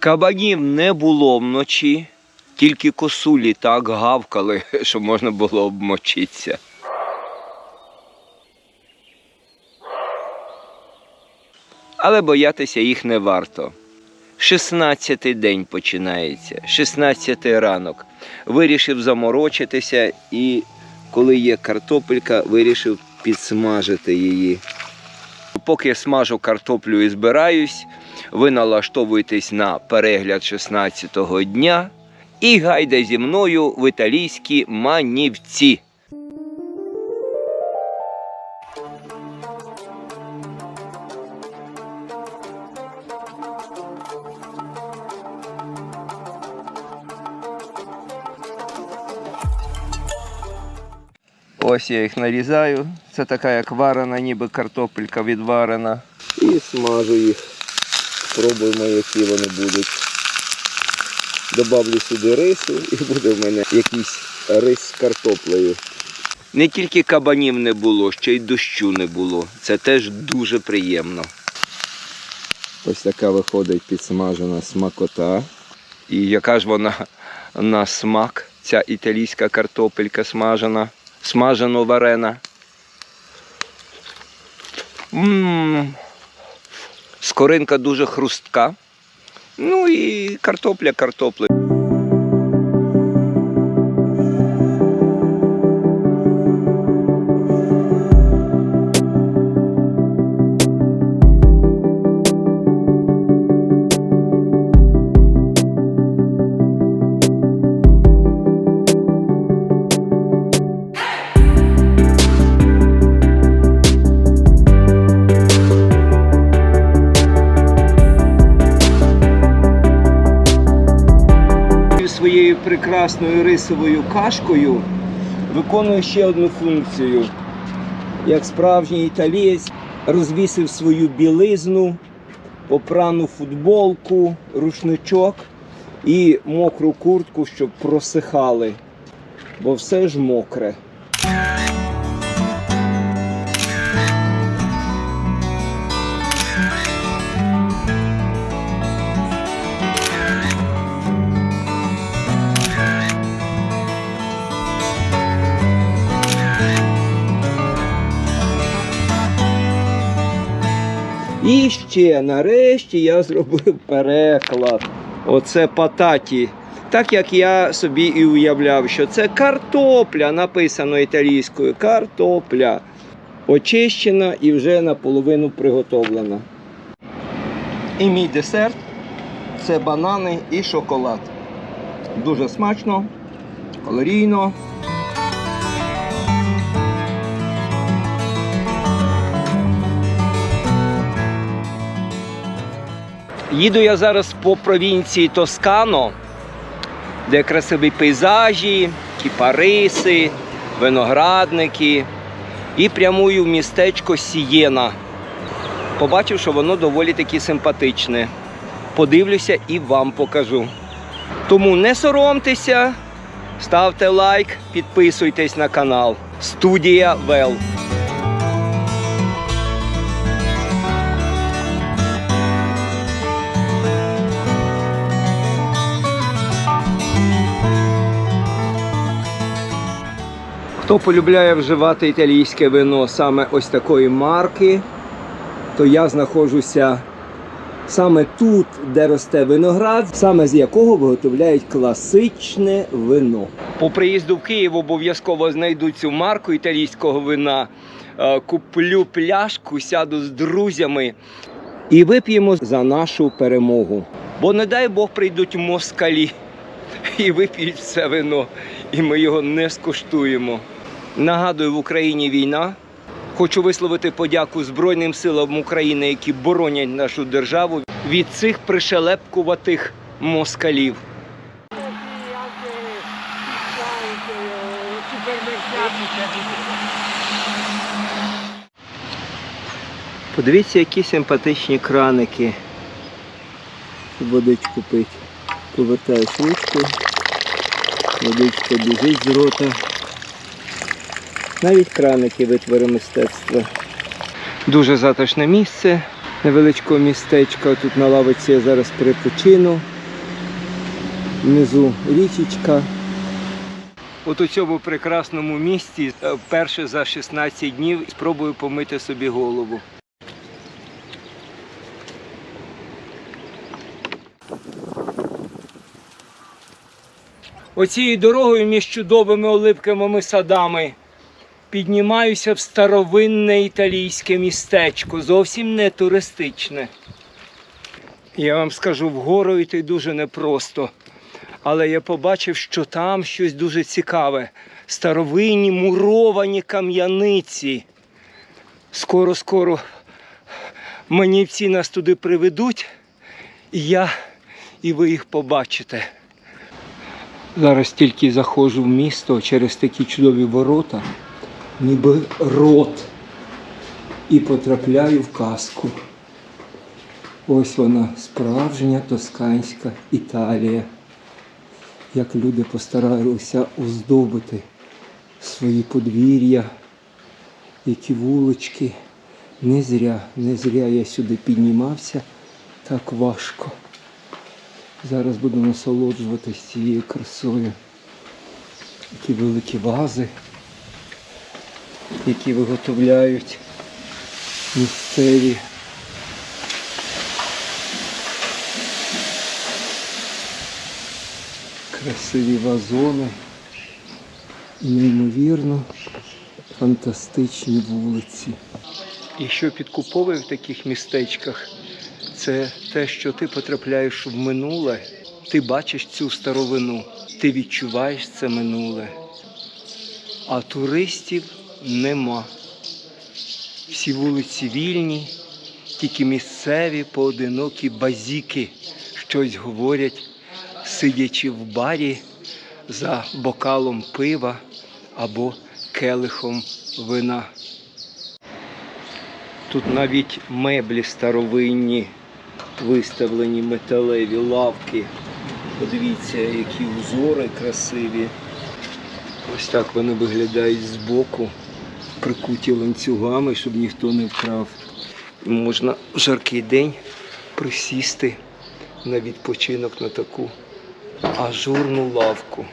Кабанів не було вночі, тільки косулі так гавкали, що можна було обмочитися. Але боятися їх не варто. 16-й день починається, 16-й ранок. Вирішив заморочитися і, коли є картопелька, вирішив підсмажити її. Поки смажу картоплю і збираюсь, ви налаштовуєтесь на перегляд 16-го дня і гайда зі мною в італійські манівці. Ось я їх нарізаю. Це така як варена, ніби картопелька відварена. І смажу їх. Спробуємо, які вони будуть. Добавлю сюди рису і буде в мене якийсь рис з картоплею. Не тільки кабанів не було, ще й дощу не було. Це теж дуже приємно. Ось така виходить підсмажена смакота. І яка ж вона на смак, ця італійська картопелька смажена, смажено варена. М, Скоринка дуже хрустка. Ну і картопля картопля. Рисовою кашкою виконує ще одну функцію. Як справжній італієць розвісив свою білизну, попрану футболку, рушничок і мокру куртку, щоб просихали, бо все ж мокре. Ще нарешті я зробив переклад. Оце пататі. Так як я собі і уявляв, що це картопля, написано італійською. Картопля. Очищена і вже наполовину приготовлена. І мій десерт це банани і шоколад. Дуже смачно, калорійно. Їду я зараз по провінції Тоскано, де красиві пейзажі, кіпариси, виноградники. І прямую в містечко Сієна. Побачив, що воно доволі таки симпатичне. Подивлюся і вам покажу. Тому не соромтеся, ставте лайк, підписуйтесь на канал. Студія Вел. Хто полюбляє вживати італійське вино саме ось такої марки, то я знаходжуся саме тут, де росте виноград, саме з якого виготовляють класичне вино. По приїзду в Київ обов'язково знайду цю марку італійського вина. Е, Куплю пляшку, сяду з друзями і вип'ємо за нашу перемогу. Бо не дай Бог прийдуть москалі і вип'ють все вино, і ми його не скуштуємо. Нагадую, в Україні війна. Хочу висловити подяку Збройним силам України, які боронять нашу державу від цих пришелепкуватих москалів. Подивіться, які симпатичні краники. Водичку пить. Повертаєш ручку, водичка біжить з рота. Навіть краники витвори мистецтва. Дуже затишне місце. невеличкого містечка. Тут на лавиці я зараз перепочину. Внизу річечка. От у цьому прекрасному місті е, вперше за 16 днів спробую помити собі голову. Оцією дорогою між чудовими оливковими садами піднімаюся в старовинне італійське містечко, зовсім не туристичне. Я вам скажу, вгору йти дуже непросто. Але я побачив, що там щось дуже цікаве. Старовинні муровані кам'яниці. Скоро-скоро манівці нас туди приведуть, і я, і ви їх побачите. Зараз тільки заходжу в місто через такі чудові ворота, ніби рот, і потрапляю в казку. Ось вона, справжня тосканська Італія. Як люди постаралися оздобити свої подвір'я, які вулички. Не зря, не зря я сюди піднімався так важко. Зараз буду насолоджуватись цією красою. Які великі вази, які виготовляють місцеві. Красиві вазони. Неймовірно фантастичні вулиці. І що підкуповує в таких містечках, це те, що ти потрапляєш в минуле, ти бачиш цю старовину, ти відчуваєш це минуле. А туристів нема. Всі вулиці вільні, тільки місцеві поодинокі базіки щось говорять, сидячи в барі за бокалом пива або келихом вина. Тут навіть меблі старовинні, виставлені металеві лавки. Подивіться, які узори красиві. Ось так вони виглядають збоку, прикуті ланцюгами, щоб ніхто не вкрав. Можна в жаркий день присісти на відпочинок на таку ажурну лавку.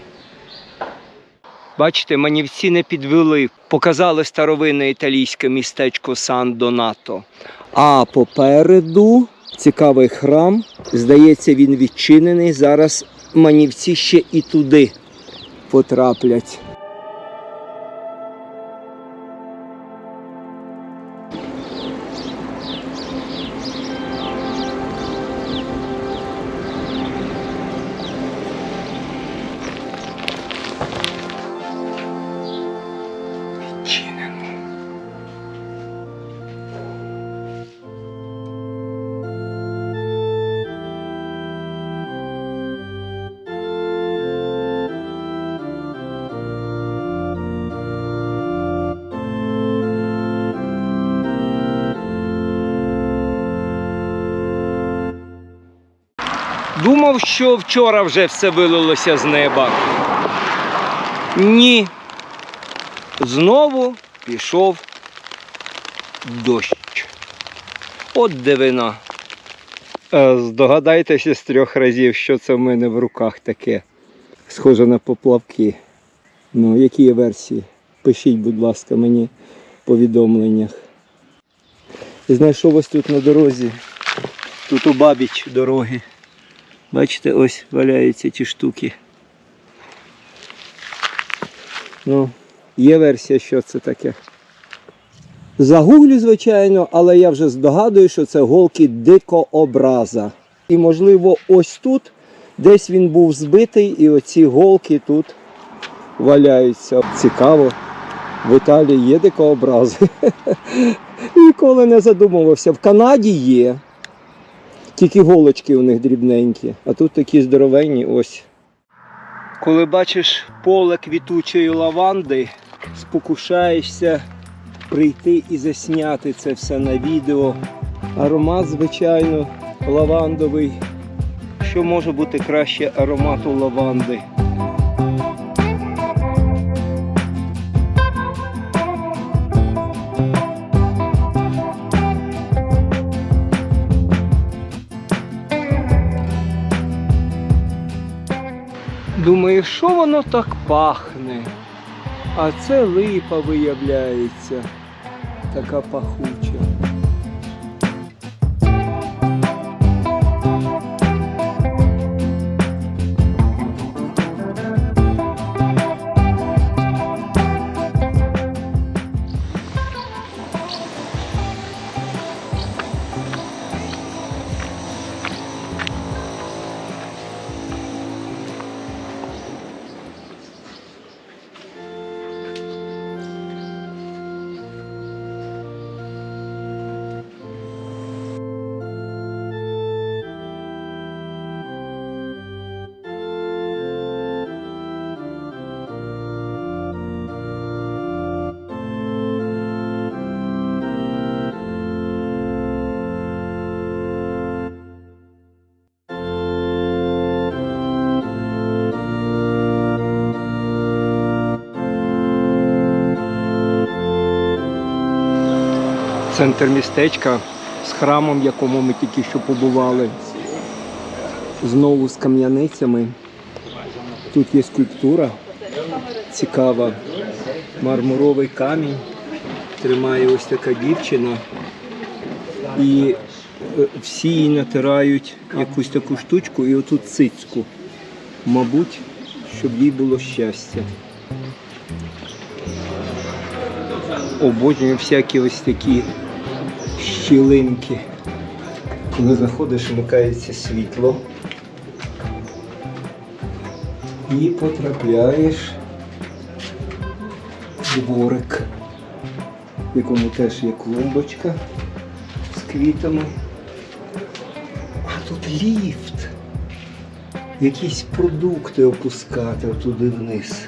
Бачите, манівці не підвели, показали старовинне італійське містечко Сан Донато. А попереду цікавий храм. Здається, він відчинений. Зараз манівці ще і туди потраплять. Думав, що вчора вже все вилилося з неба. Ні. Знову пішов дощ. От дивина. Здогадайтеся з трьох разів, що це в мене в руках таке. Схоже на поплавки. Ну, які є версії? Пишіть, будь ласка, мені в повідомленнях. І знайшов ось тут на дорозі. Тут у бабіч дороги. Бачите, ось валяються ті штуки. Ну, є версія, що це таке. Загуглю, звичайно, але я вже здогадую, що це голки дикообраза. І, можливо, ось тут десь він був збитий, і оці голки тут валяються. Цікаво. В Італії є дикообрази. Ніколи не задумувався. В Канаді є. Тільки голочки у них дрібненькі, а тут такі здоровенні ось. Коли бачиш поле квітучої лаванди, спокушаєшся прийти і засняти це все на відео. Аромат, звичайно, лавандовий. Що може бути краще аромату лаванди? Що воно так пахне? А це липа виявляється, така пахуча. Центр містечка з храмом, в якому ми тільки що побували. Знову з кам'яницями. Тут є скульптура цікава. Мармуровий камінь. Тримає ось така дівчина. І е, всі їй натирають якусь таку штучку і отут цицьку. Мабуть, щоб їй було щастя. Обожнюю всякі ось такі щілинки. Коли заходиш, вмикається світло. І потрапляєш в дворик, в якому теж є клумбочка з квітами. А тут ліфт. Якісь продукти опускати туди вниз.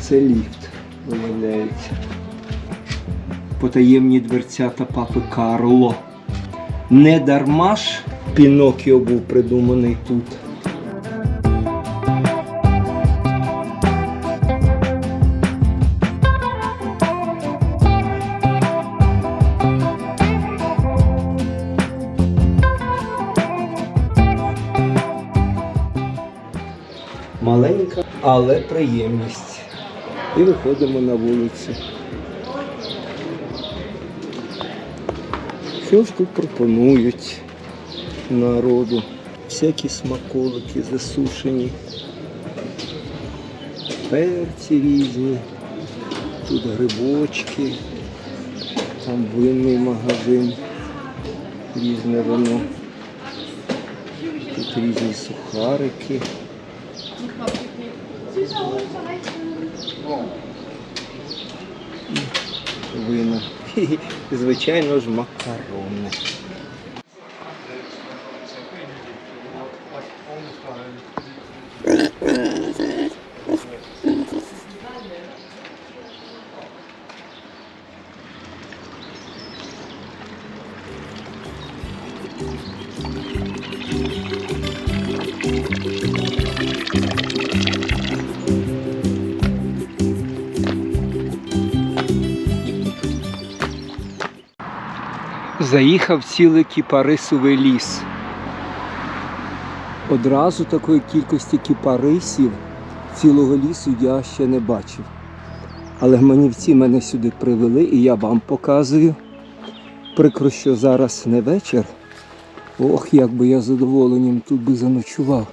Це ліфт, виявляється. Потаємні дверцята папи Карло. Не дарма ж Пінокіо був придуманий тут. Маленька, але приємність. І виходимо на вулицю. Що пропонують народу? Всякі смаколики засушені, перці різні, тут грибочки, там винний магазин, різне вино. Тут різні сухарики. Вина. Звичайно ж, макарони. Заїхав цілий кіпарисовий ліс. Одразу такої кількості кіпарисів цілого лісу я ще не бачив. Але гманівці мене сюди привели і я вам показую. Прикро, що зараз не вечір. Ох, як би я задоволенням тут би заночував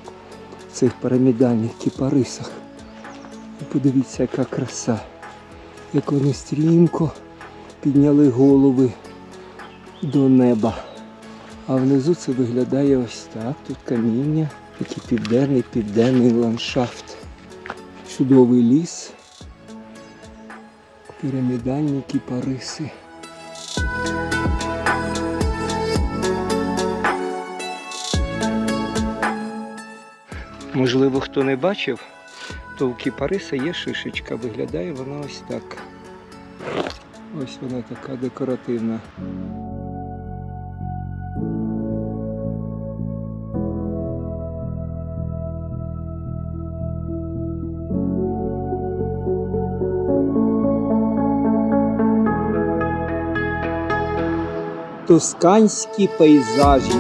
в цих пірамідальних кіпарисах. Подивіться, яка краса. Як вони стрімко підняли голови до неба. А внизу це виглядає ось так. Тут каміння, такий південний південний ландшафт. Чудовий ліс. Пірамідальні кіпариси. Можливо, хто не бачив, то у кіпариса є шишечка. Виглядає вона ось так. Ось вона така декоративна. Тусканські пейзажі.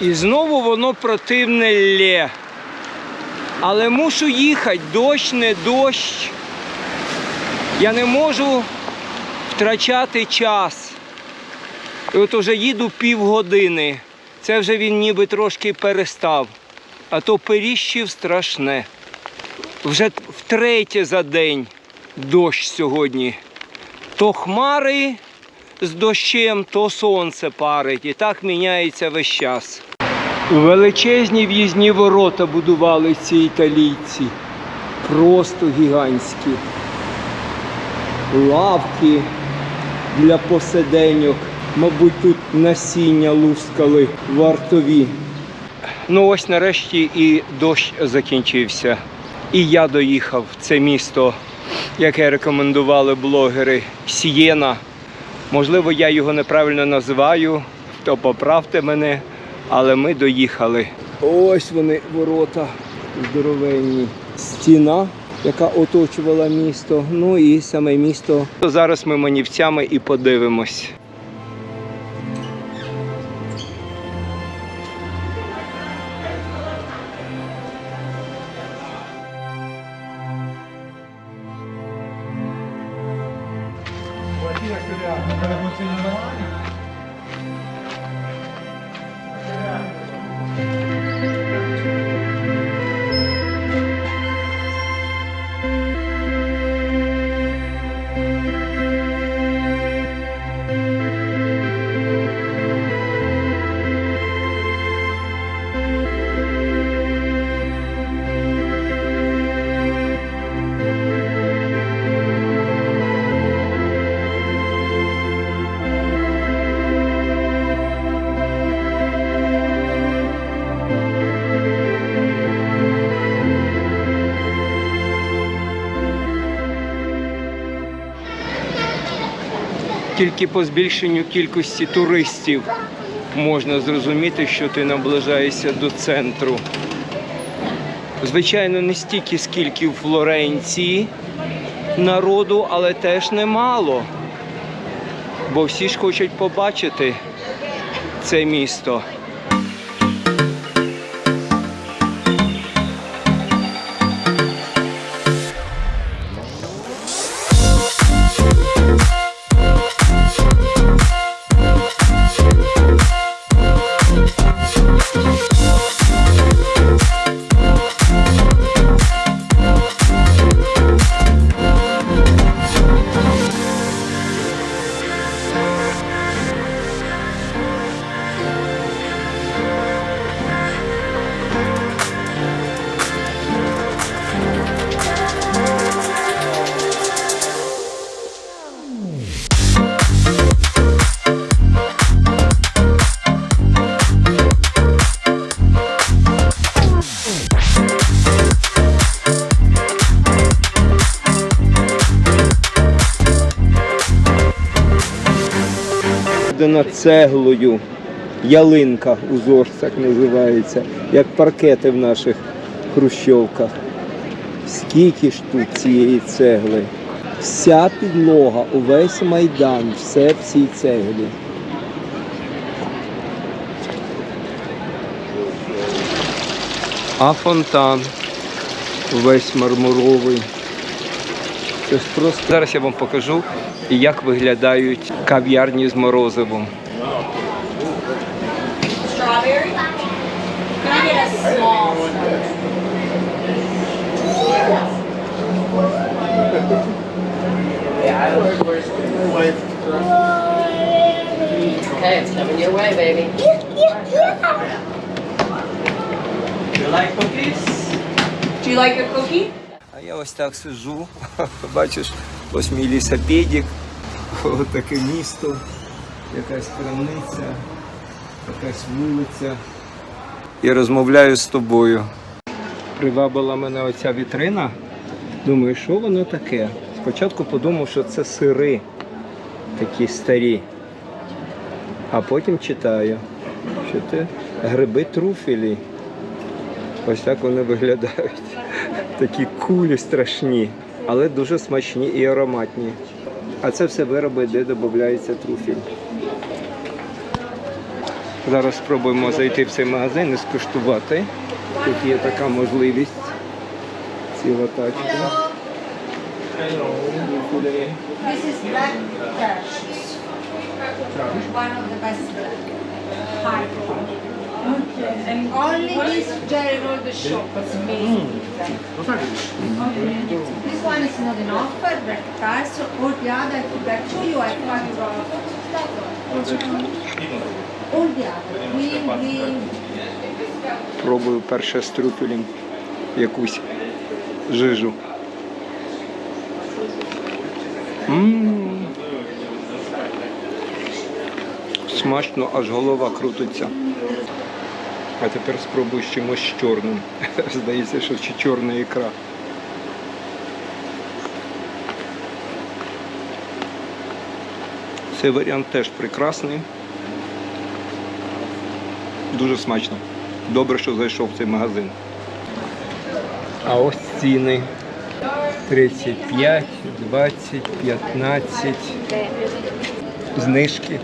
І знову воно противне лє. Але мушу їхати, дощ не дощ. Я не можу втрачати час. І от уже їду півгодини. Це вже він ніби трошки перестав. А то періщив страшне. Вже втретє за день дощ сьогодні. То хмари з дощем, то сонце парить. І так міняється весь час. Величезні в'їзні ворота будували ці італійці. Просто гігантські. Лавки для посиденьок. Мабуть, тут насіння лускали вартові. Ну ось нарешті і дощ закінчився. І я доїхав в це місто, яке рекомендували блогери Сієна. Можливо, я його неправильно називаю, то поправте мене, але ми доїхали. Ось вони ворота здоровенні. Стіна, яка оточувала місто. Ну і саме місто. Зараз ми манівцями і подивимось. Тільки по збільшенню кількості туристів можна зрозуміти, що ти наближаєшся до центру. Звичайно, не стільки, скільки в Флоренції народу, але теж немало. Бо всі ж хочуть побачити це місто. Дана цеглою. Ялинка узор так називається, як паркети в наших хрущовках. Скільки ж тут цієї цегли? Вся підлога, увесь майдан, все в цій цеглі. А фонтан весь мармуровий. Це ж просто. Зараз я вам покажу, як виглядають кав'ярні з морозивом. Okay, it's coming your way, baby. Do you like a cookie? Я ось так сижу, бачиш, ось мій лісопедик, ось таке місто, якась крамниця, якась вулиця. І розмовляю з тобою. Привабила мене оця вітрина. Думаю, що воно таке? Спочатку подумав, що це сири такі старі. А потім читаю, що це гриби труфелі. Ось так вони виглядають. Такі кулі страшні, але дуже смачні і ароматні. А це все вироби, де додається труфіль. Зараз спробуємо зайти в цей магазин і скуштувати. Тут є така можливість. Ціла тачка. This is quality. And only this roll the shop. It's amazing. This one is not an offer, black trash. All the other, I to you. I find all the other. Green, green. Пробую перше з трюфелем якусь жижу. М. Смачно, аж голова крутиться. А тепер спробую з чимось чорним. Здається, що чи чорна ікра. Цей варіант теж прекрасний. Дуже смачно. Добре, що зайшов в цей магазин. А ось ціни. 35, 20, 15. Знижки.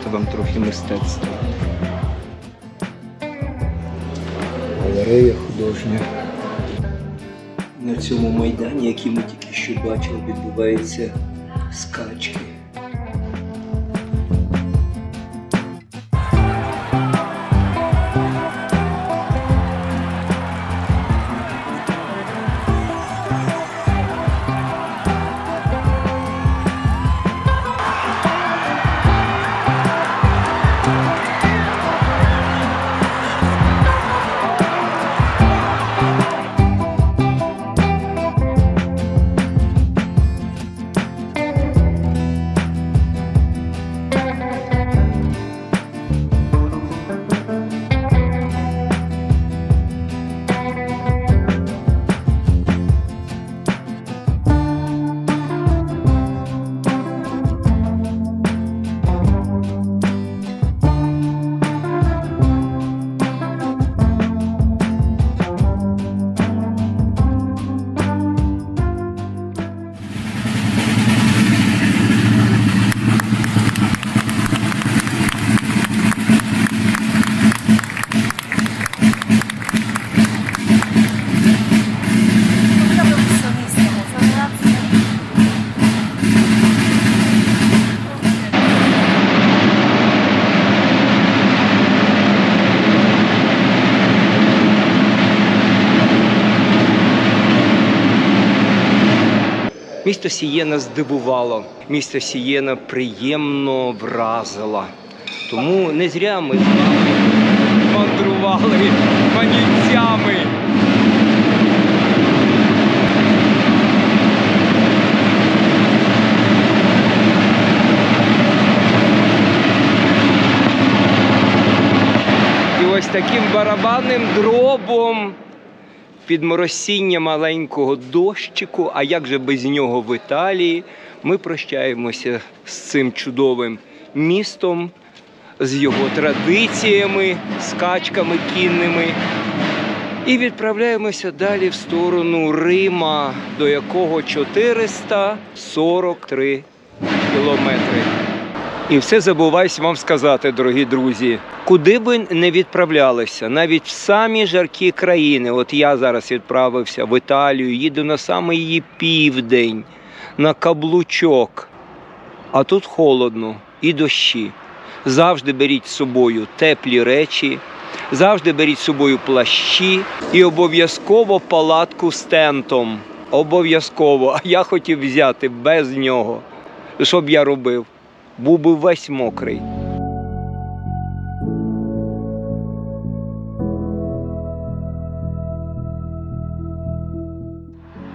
Показати вам трохи мистецтва. Галерея художня. На цьому майдані, який ми тільки що бачили, відбуваються скачки. Сієна здивувало, місто Сієна приємно вразило. Тому не зря ми з вами мандрували манівцями. І ось таким барабанним дробом під моросіння маленького дощику, а як же без нього в Італії, ми прощаємося з цим чудовим містом, з його традиціями, скачками кінними. І відправляємося далі в сторону Рима, до якого 443 кілометри. І все забуваюсь вам сказати, дорогі друзі. Куди би не відправлялися, навіть в самі жаркі країни. От я зараз відправився в Італію, їду на самий її південь, на каблучок. А тут холодно і дощі. Завжди беріть з собою теплі речі, завжди беріть з собою плащі і обов'язково палатку з тентом. Обов'язково. А я хотів взяти без нього. Що б я робив? Був би весь мокрий.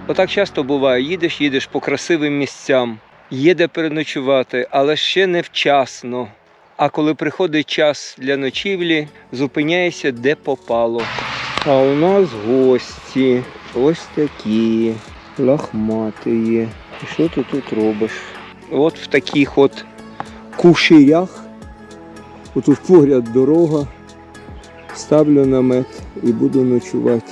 Отак часто буває, їдеш, їдеш по красивим місцям, є де переночувати, але ще не вчасно. А коли приходить час для ночівлі, зупиняєшся де попало. А у нас гості ось такі. лохматий є. І що ти тут робиш? От в таких от куширях. Отут погляд дорога. Ставлю намет і буду ночувати.